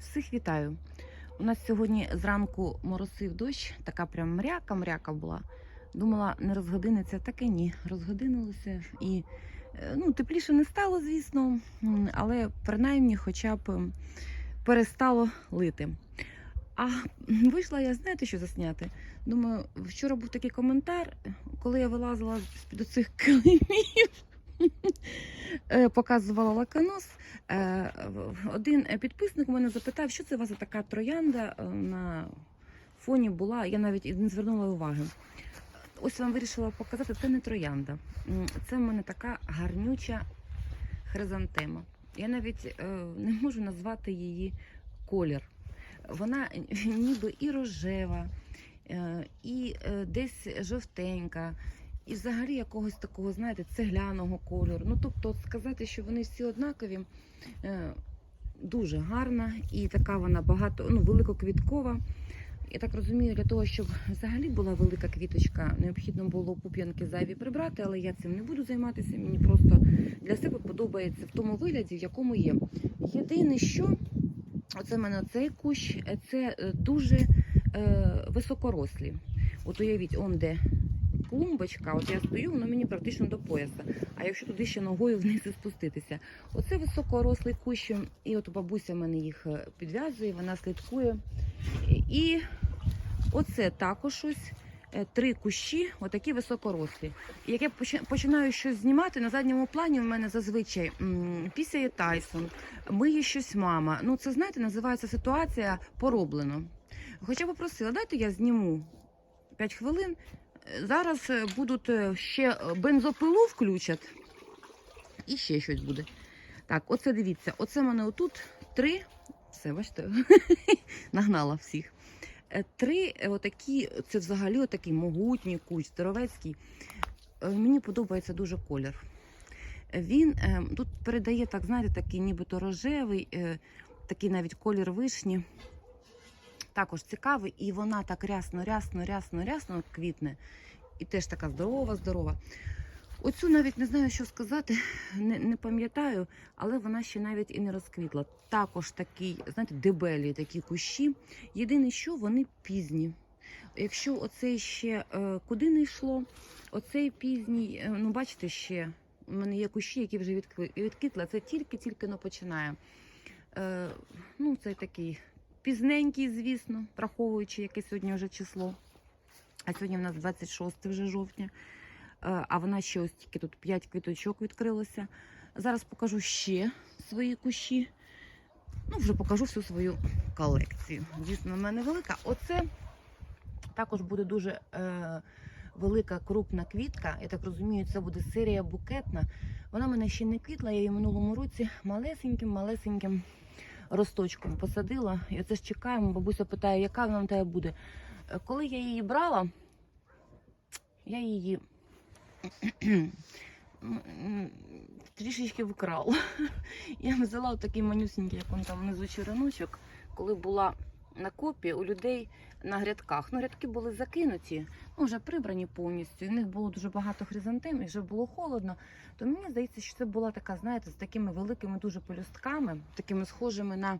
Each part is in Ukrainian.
Всіх вітаю. У нас сьогодні зранку моросив дощ, така прям мряка-мряка була. Думала, не розгодиниться, так і ні. Розгодинилося і е, ну, тепліше не стало, звісно, але принаймні хоча б перестало лити. А вийшла я, знаєте, що засняти? Думаю, вчора був такий коментар, коли я вилазила з-під цих килимів, е, показувала лаканос. Е, Один підписник у мене запитав, що це у вас така троянда е, на фоні була. Я навіть не звернула уваги. Ось вам вирішила показати, це не троянда. Це в мене така гарнюча хризантема. Я навіть е, не можу назвати її колір. Вона ніби і рожева, е, і е, десь жовтенька, і взагалі якогось такого, знаєте, цегляного кольору. Ну, тобто, сказати, що вони всі однакові, е, дуже гарна і така вона багато, ну, великоквіткова. Я так розумію, для того, щоб взагалі була велика квіточка, необхідно було пуп'янки зайві прибрати, але я цим не буду займатися. Мені просто для себе подобається в тому вигляді, в якому є. Єдине, що оце в мене цей кущ, це е, дуже е, високорослі. От уявіть, он де клумбочка, от я стою, воно мені практично до пояса. А якщо туди ще ногою вниз і спуститися, оце високорослий кущ, і от бабуся мене їх е, підв'язує, вона слідкує. І оце також ось е, три кущі, отакі високорослі. Як я починаю щось знімати, на задньому плані в мене зазвичай м, пісяє Тайсон, миє щось мама. Ну, це знаєте, називається ситуація пороблено. Хоча попросила, дайте я зніму 5 хвилин. Зараз е, будуть е, ще е, бензопилу включать. І ще щось буде. Так, оце дивіться, оце мене отут три. Все, бачите, нагнала всіх. Три отакі, це взагалі отакий могутній кущ, здоровецький. Мені подобається дуже колір. Він тут передає, так, знаєте, такий нібито рожевий, такий навіть колір вишні. Також цікавий, і вона так рясно, рясно, рясно, рясно квітне. І теж така здорова, здорова. Оцю навіть не знаю, що сказати, не, не пам'ятаю, але вона ще навіть і не розквітла. Також такий, знаєте, дебелі такі кущі. Єдине, що вони пізні. Якщо оцей ще е, куди не йшло, оцей пізній, е, ну бачите, ще у мене є кущі, які вже відквітли, це тільки-тільки но починає. Е, ну, це такий пізненький, звісно, враховуючи, яке сьогодні вже число. А сьогодні в нас 26 вже жовтня. Е, А вона ще ось тільки тут 5 квіточок відкрилося. Зараз покажу ще свої кущі. Ну, вже покажу всю свою колекцію. Дійсно, в мене велика. Оце також буде дуже е, велика крупна квітка. Я так розумію, це буде серія букетна. Вона мене ще не квітла, я її минулому році малесеньким-малесеньким росточком посадила. І оце ж чекаємо. Бабуся питає, яка вона тебе буде. Е, Коли я її брала, я її трішечки вкрала. Я взяла такий манюсенький, як он там внизу череночок, коли була на копі у людей на грядках. Ну, грядки були закинуті, ну, вже прибрані повністю. І в них було дуже багато хризантем, і вже було холодно. То мені здається, що це була така, знаєте, з такими великими дуже пелюстками, такими схожими на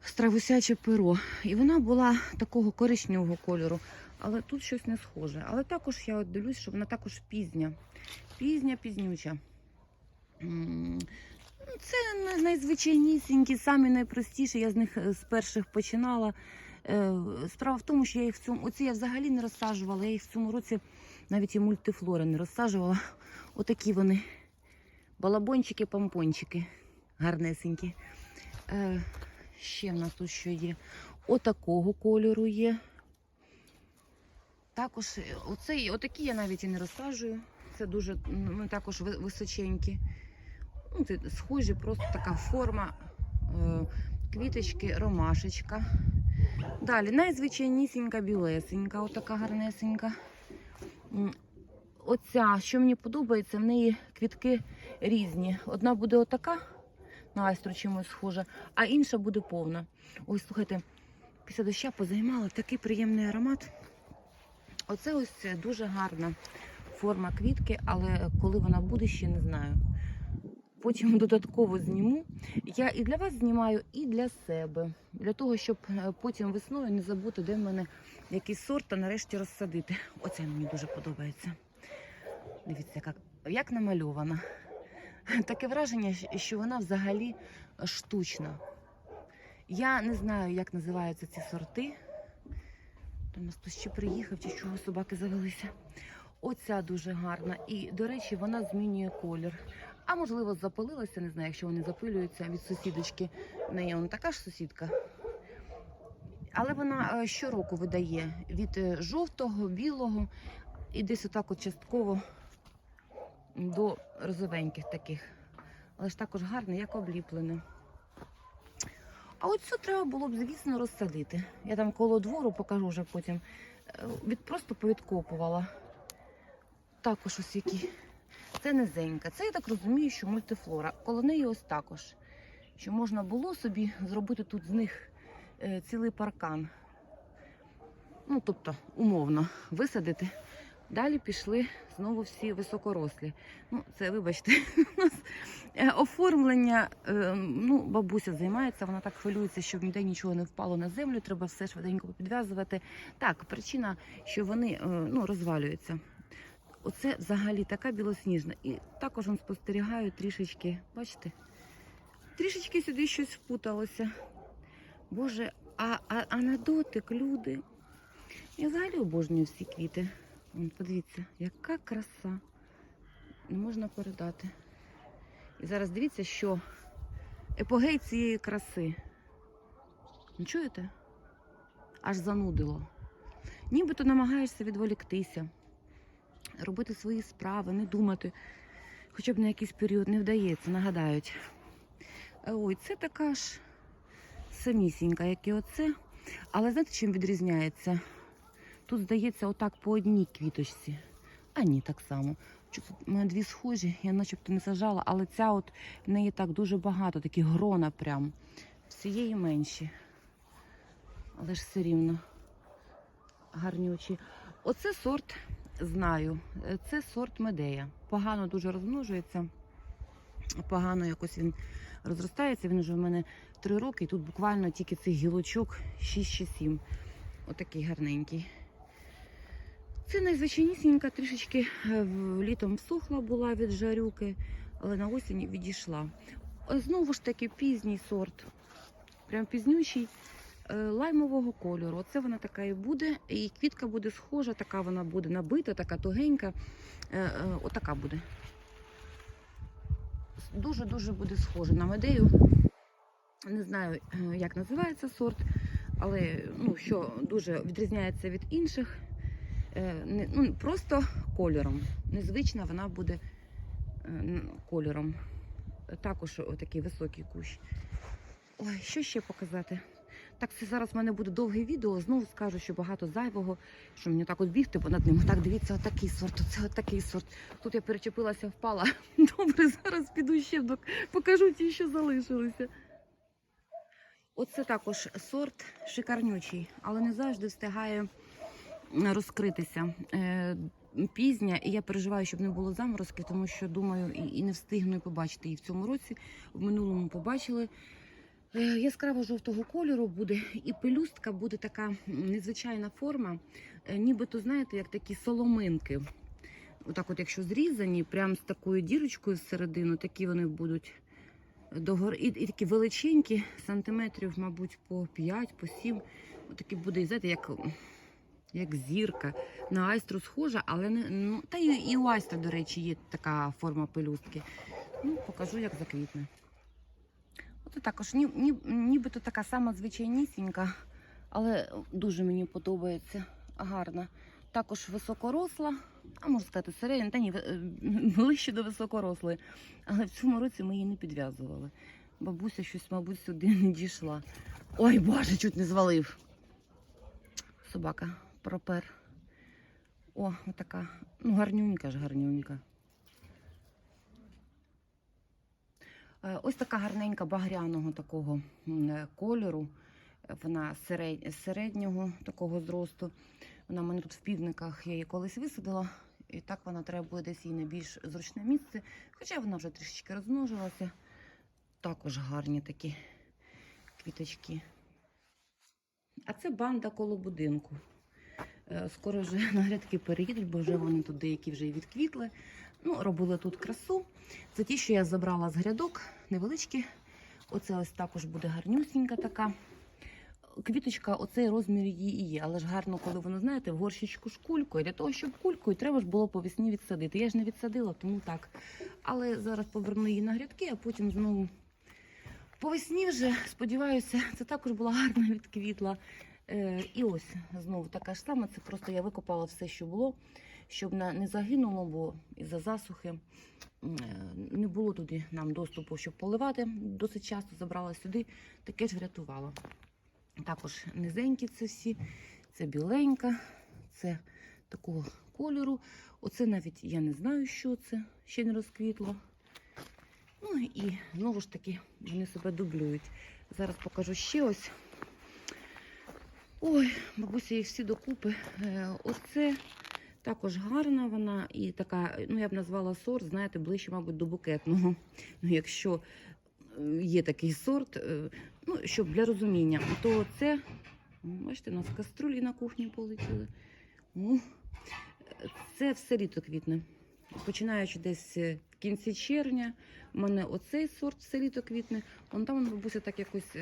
стравусяче перо. І вона була такого коричневого кольору. Але тут щось не схоже. Але також я от дивлюсь, що вона також пізня. Пізня, пізнюча. Ну, Це найзвичайнісінькі, самі найпростіші. Я з них е, з перших починала. Е, Справа в тому, що я їх в цьому оці я взагалі не розсаджувала. Я їх в цьому році навіть і мультифлори не розсаджувала. Отакі вони. Балабончики, помпончики. Гарнесенькі. Е, ще в нас тут що є. Отакого кольору є. Також оцей, отакі я навіть і не розсаджую. Це дуже ну, також височенькі. Ну, схожі, просто така форма е, квіточки, ромашечка. Далі найзвичайнісінька білесенька, отака гарнесенька. Оця, що мені подобається, в неї квітки різні. Одна буде отака, на айстру чимось схожа, а інша буде повна. Ось, слухайте, після доща позаймала такий приємний аромат. Оце ось дуже гарна форма квітки, але коли вона буде, ще не знаю. Потім додатково зніму. Я і для вас знімаю, і для себе. Для того, щоб е, потім весною не забути, де в мене який сорт, та нарешті розсадити. Оце мені дуже подобається. Дивіться, яка, як намальована. Таке враження, що вона взагалі штучна. Я не знаю, як називаються ці сорти. У нас хтось ще приїхав, чи чого собаки завелися. Оця дуже гарна. І, до речі, вона змінює колір. А можливо, запалилася, не знаю, якщо вони запилюються від сусідочки. В неї вона така ж сусідка. Але вона е, щороку видає від е, жовтого, білого і десь отак от частково до розовеньких таких. Але ж також гарне, як обліплене. А оцю треба було б, звісно, розсадити. Я там коло двору покажу вже потім. Е, Від просто повідкопувала. Також ось які. Це низенька. Це я так розумію, що мультифлора. Коло неї ось також. Що можна було собі зробити тут з них е, цілий паркан. Ну, тобто, умовно, висадити. Далі пішли знову всі високорослі. Ну, це, вибачте, у нас е, оформлення. е, Ну, бабуся займається, вона так хвилюється, щоб ніде нічого не впало на землю. Треба все швиденько підв'язувати. Так, причина, що вони ну, розвалюються. Оце взагалі така білосніжна. І також он спостерігаю трішечки, бачите? Трішечки сюди щось впуталося. Боже, а, а, а на дотик, люди. Я взагалі обожнюю всі квіти. Подивіться, яка краса. Не можна передати. І зараз дивіться, що епогей цієї краси. Ну, чуєте? Аж занудило. Нібито намагаєшся відволіктися, робити свої справи, не думати. Хоча б на якийсь період не вдається, нагадають. Е, Ой, це така ж самісінька, як і оце. Але знаєте, чим відрізняється? Тут, здається, отак по одній квіточці. А ні, так само. У мене дві схожі, я начебто не сажала, але ця от в неї так дуже багато, такі грона прям. Всієї менші. Але ж все рівно гарнючі. Оце сорт знаю. Е, Це сорт медея. Погано дуже розмножується. Погано якось він розростається. Він вже в мене три роки, і тут буквально тільки цих гілочок 6 чи 7. Отакий гарненький. Це найзвичайнісінька, трішечки е, літом всохла була від жарюки, але на осінь відійшла. Е, Знову ж таки пізній сорт, прям пізнючий, лаймового кольору. Оце вона така і буде. І квітка буде схожа, така вона буде набита, така тугенька. Е, е, Отака буде. Дуже-дуже буде схожа на медею. Не знаю, е, як називається сорт, але ну, що дуже відрізняється від інших. Е, ну, просто кольором. Незвична вона буде е, кольором. Також такий високий кущ. Ой, що ще показати? Так, це зараз в мене буде довге відео. Знову скажу, що багато зайвого, що мені так от бігти понад ним. Так, дивіться, отакий сорт, оце отакий сорт. Тут я перечепилася, впала. Добре, зараз піду ще покажу ті, що залишилися. Оце також сорт шикарнючий, але не завжди встигає розкритися. Е, Пізня, і я переживаю, щоб не було заморозків, тому що думаю, і не встигну побачити її в цьому році. В минулому побачили. Е, Яскраво жовтого кольору буде, і пелюстка буде така незвичайна форма, е, нібито, знаєте, як такі соломинки. Отак, от, якщо зрізані, прям з такою дірочкою всередину, такі вони будуть догори. І, і такі величенькі, сантиметрів, мабуть, по 5, по 7. Отакі буде, знаєте, як, як зірка. На айстру схожа, але не ну, та і, і у айстра, до речі, є така форма пелюстки. Ну, покажу, як заквітне. От також ні, ні, нібито така сама звичайнісінька, але дуже мені подобається. Гарна. Також високоросла, а можна сказати, середня, та ні, е, ближче до високорослої. Але в цьому році ми її не підв'язували. Бабуся щось, мабуть, сюди не дійшла. Ой, боже, чуть не звалив. Собака пропер. О, отака. Ну, гарнюнька ж, гарнюнька. Е, Ось така гарненька багряного такого е, кольору. Е, Вона середнього такого зросту. Вона в мене тут в півниках, я її колись висадила. І так вона треба буде десь їй на більш зручне місце. Хоча вона вже трішечки розмножилася. Також гарні такі квіточки. А це банда коло будинку. Е, Скоро вже на грядки переїдуть, бо вже вони тут деякі вже і відквітли. Ну, робили тут красу. Це ті, що я забрала з грядок, невеличкі. Оце ось також буде гарнюсінька така. Квіточка, оцей розмір її і є, але ж гарно, коли воно, знаєте, в горщичку з кулькою. Для того, щоб кулькою, треба ж було по весні відсадити. Я ж не відсадила, тому так. Але зараз поверну її на грядки, а потім знову по весні вже, сподіваюся, це також була гарна відквітла. Е, і ось знову така ж сама. Це просто я викопала все, що було, щоб не загинуло, бо із-за засухи е, не було туди нам доступу, щоб поливати. Досить часто забрала сюди, таке ж врятувала. Також низенькі це всі, це біленька, це такого кольору. Оце навіть я не знаю, що це, ще не розквітло. Ну і знову ж таки вони себе дублюють. Зараз покажу ще ось. Ой, бабуся їх всі докупи. Е, Оце також гарна вона і така, ну я б назвала сорт, знаєте, ближче, мабуть, до букетного. Ну, якщо е, є такий сорт, е, ну, щоб для розуміння, то це, бачите, у нас каструлі на кухні полетіли. Ну, це все літо квітне. Починаючи десь е, в кінці червня, у мене оцей сорт все літо квітне. Вон там бабуся так якось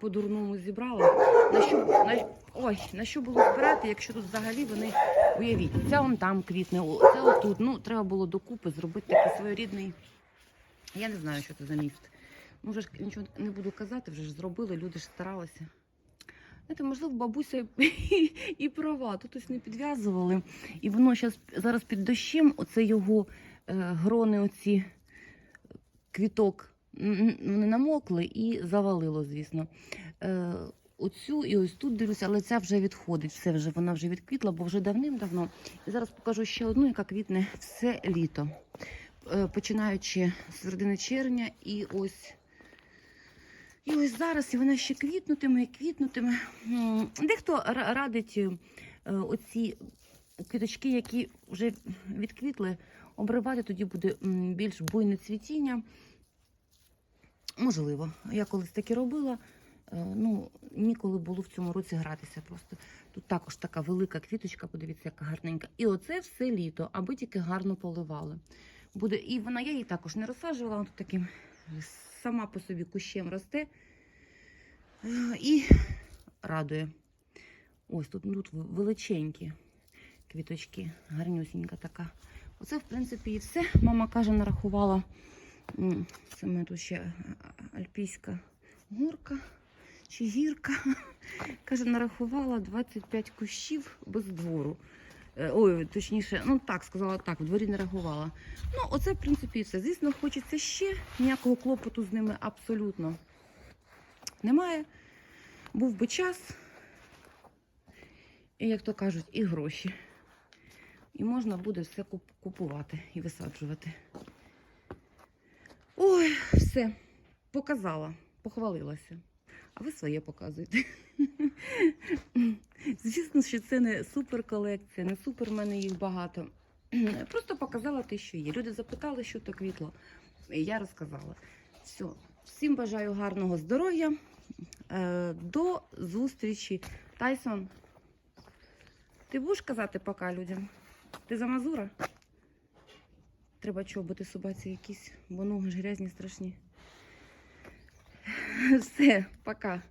по-дурному зібрала. На що, на, ой, на що було збирати, якщо тут взагалі вони, уявіть, ця вон там квітне, це отут. Ну, треба було докупи зробити такий своєрідний. Я не знаю, що це за міст. Може ж нічого не буду казати, вже ж зробили, люди ж старалися. Знаєте, можливо, бабуся і права. Тут ось не підв'язували. І воно щас, зараз під дощем, оце його е, грони, оці квіток, м, м, вони намокли і завалило, звісно. Е, оцю і ось тут дивлюся, але ця вже відходить. Все вже вона вже відквітла, бо вже давним-давно. І зараз покажу ще одну, яка квітне все літо. Е, починаючи з середини червня, і ось. І ось зараз і вона ще квітнутиме і квітнутиме. Дехто радить е, оці квіточки, які вже відквітли, обривати, тоді буде більш буйне цвітіння. Можливо, я колись таке робила. Е, Ну, ніколи було в цьому році гратися. Просто тут також така велика квіточка, подивіться, яка гарненька. І оце все літо, аби тільки гарно поливали. Буде, і вона я її також не розсаджувала, вона тут таким сама по собі кущем росте Е, і радує. Ось тут, ну, тут величенькі квіточки, гарнюсінька така. Оце, в принципі, і все. Мама каже, нарахувала. Це тут ще альпійська горка чи гірка. Каже, нарахувала 25 кущів без двору. Е, Ой, точніше, ну так сказала так, в дворі не рахувала. Ну, оце, в принципі, і все. Звісно, хочеться ще. Ніякого клопоту з ними абсолютно немає. Був би час, і, як то кажуть, і гроші. І можна буде все купувати і висаджувати. Ой, все, показала, похвалилася. А ви своє показуєте. Звісно, що це не супер колекція, не супер в мене їх багато. Просто показала те, що є. Люди запитали, що то квітло. Я розказала. Все. Всім бажаю гарного здоров'я. Е, До зустрічі. Тайсон, ти будеш казати пока людям? Ти за Мазура? Треба чоботи собаці якісь, бо ноги ж грязні страшні. Все, пока.